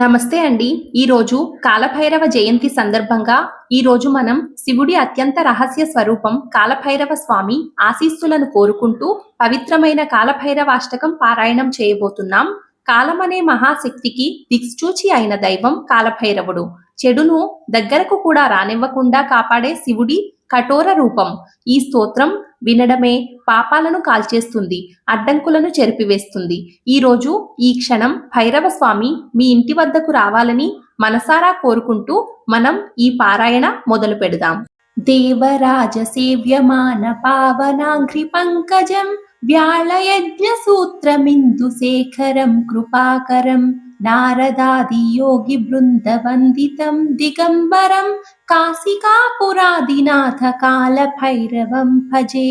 నమస్తే అండి. ఈరోజు కాలభైరవ జయంతి సందర్భంగా ఈ రోజు మనం శివుడి అత్యంత రహస్య స్వరూపం కాలభైరవ స్వామి ఆశీస్సులను కోరుకుంటూ పవిత్రమైన కాలభైరవాష్టకం పారాయణం చేయబోతున్నాం. కాలమనే మహాశక్తికి దిక్సూచి అయిన దైవం కాలభైరవుడు. చెడును దగ్గరకు కూడా రానివ్వకుండా కాపాడే శివుడి కఠోర రూపం. ఈ స్తోత్రం వినడమే పాపాలను కాల్చేస్తుంది అడ్డంకులను చెరిపివేస్తుంది. ఈ రోజు ఈ క్షణం భైరవ స్వామి మీ ఇంటి వద్దకు రావాలని మనసారా కోరుకుంటూ మనం ఈ పారాయణ మొదలు పెడదాం. దేవరాజ సేవ్యమాన పావనాఘ్రి పంకజం వ్యాళయజ్ఞ సూత్రమిందు శేఖరం కృపాకరం నారదాది యోగి బృంద వందితం దిగంబరం కాశికాపురాదినాథ కాల భైరవం భజే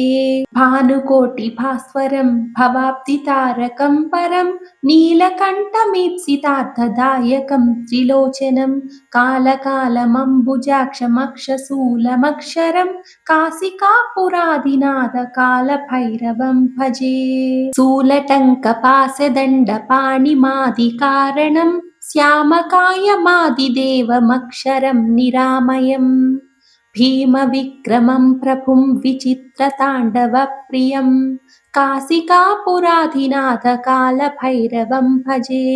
భానుకోటి భాస్వరం భవాబ్ది తారకం పరం నీలకంఠమీప్సితార్థదాయకం త్రిలోచనం కాలకాలమంబుజాక్షమక్షశూలమక్షరం కాశికాపురాదినాథ కాల భైరవం భజే పాణిమాది కారణం श्यामकायमादिदेवमक्षरं निरामयम् भीमविक्रमं प्रभुं विचित्रताण्डवप्रियं काशिकापुराधिनाथकालभैरवं भजे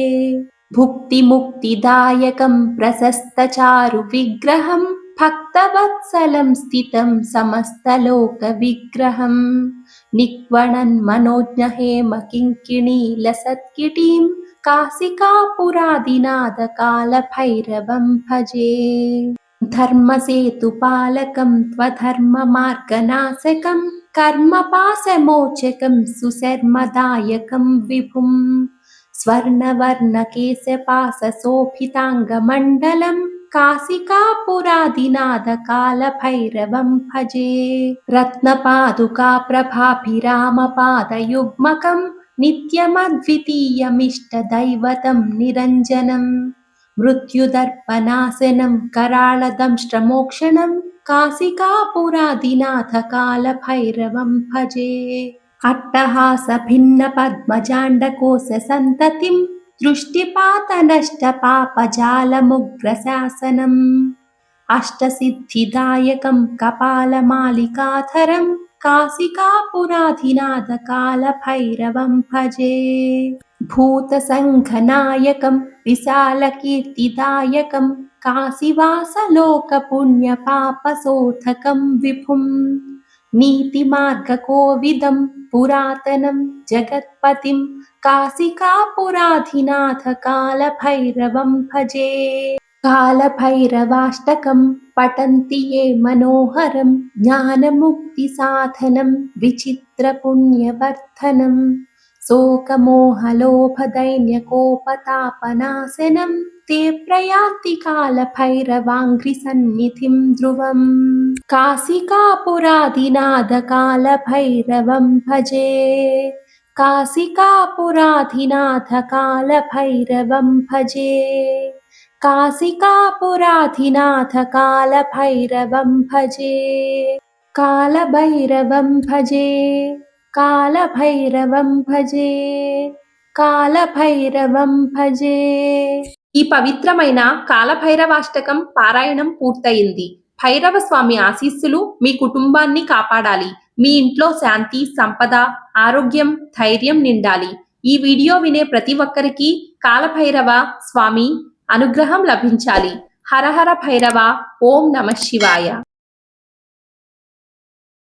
भुक्तिमुक्तिदायकं प्रशस्तचारुविग्रहं भक्तवत्सलं स्थितं समस्तलोकविग्रहम् निक्वणन्मनोज्ञहेम किङ्किणीलसत्किटीं काशिकापुरादिनाथकालभैरवं भजे। धर्मसेतुपालकं त्वधर्ममार्गनाशकं कर्मपाशमोचकं सुशर्मदायकं विभुं स्वर्णवर्णकेशपाशशोभिताङ्गमण्डलं काशिकापुरादिनाथकालभैरवं भजे रत्नपादुकाप्रभाभिरामपादयुग्मकं नित्यमद्वितीयमिष्टदैवतं निरञ्जनं मृत्युदर्पनाशनं कराळदंष्ट्रमोक्षणं काशिकापुरादिनाथकालभैरवं भजे अट्टहासभिन्नपद्मजाण्डकोशसन्ततिं दृष्टिपातनष्टपापजालमुग्रशासनम् अष्टसिद्धिदायकं कपालमालिकाधरं काशिकापुराधिनाथकालभैरवं भजे भूतसङ्घनायकं विशालकीर्तिदायकं काशिवासलोकपुण्यपापशोधकं विभुं नीतिमार्गकोविदं पुरातनं जगत्पतिं काशिकापुराधिनाथकालभैरवं भजे। कालभैरवाष्टकं पठन्ति ये मनोहरं ज्ञानमुक्तिसाधनं विचित्रपुण्यवर्धनं शोकमोहलोभदैन्यकोपतापनाशनं ते प्रयान्ति कालभैरवाङ्घ्रिसन्निधिं ध्रुवम् काशिकापुरादिनाथकालभैरवं भजे काशिकापुराधिनाथकालभैरवं भजे काशिकापुराधिनाथकालभैरवं भजे कालभैरवं भजे కాలభైరవం భజే కాలభైరవం భజే. ఈ పవిత్రమైన కాలభైరవాష్టకం పారాయణం పూర్తయింది. భైరవ స్వామి ఆశీస్సులు మీ కుటుంబాన్ని కాపాడాలి. మీ ఇంట్లో శాంతి సంపద ఆరోగ్యం ధైర్యం నిండాలి. ఈ వీడియో వినే ప్రతి ఒక్కరికి కాలభైరవ స్వామి అనుగ్రహం లభించాలి. హరహర భైరవ ఓం నమ శివాయ.